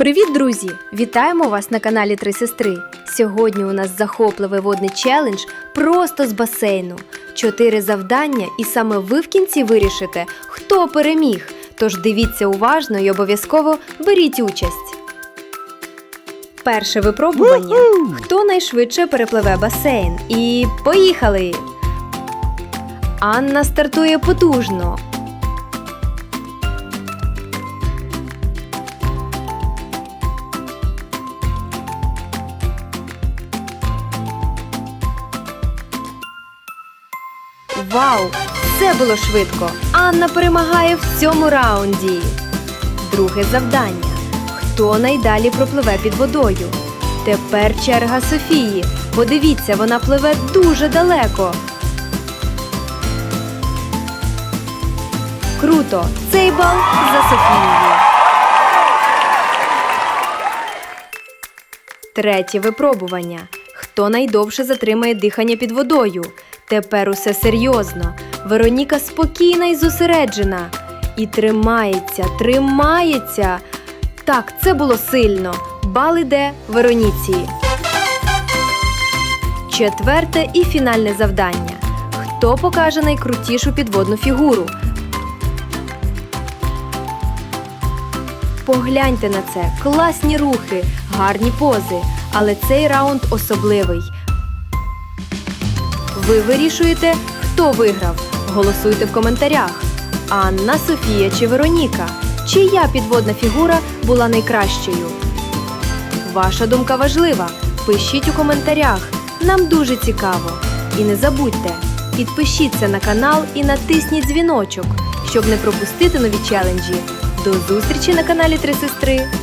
Привіт, друзі! Вітаємо вас на каналі Три Сестри. Сьогодні у нас захопливий водний челендж просто з басейну. Чотири завдання, і саме ви в кінці вирішите, хто переміг. Тож дивіться уважно і обов'язково беріть участь. Перше випробування. Хто найшвидше перепливе басейн? І поїхали! Анна стартує потужно. Вау! Це було швидко. Анна перемагає в цьому раунді. Друге завдання. Хто найдалі пропливе під водою? Тепер черга Софії. Подивіться, вона пливе дуже далеко. Круто! Цей бал за Софією. Третє випробування. Хто найдовше затримає дихання під водою? Тепер усе серйозно. Вероніка спокійна і зосереджена. І тримається, тримається. Так, це було сильно. Бал іде Вероніці. Четверте і фінальне завдання. Хто покаже найкрутішу підводну фігуру? Погляньте на це, класні рухи, гарні пози. Але цей раунд особливий. Ви вирішуєте, хто виграв. Голосуйте в коментарях. Анна, Софія чи Вероніка. Чия підводна фігура була найкращою? Ваша думка важлива. Пишіть у коментарях. Нам дуже цікаво. І не забудьте, підпишіться на канал і натисніть дзвіночок, щоб не пропустити нові челенджі. До зустрічі на каналі Три Сестри!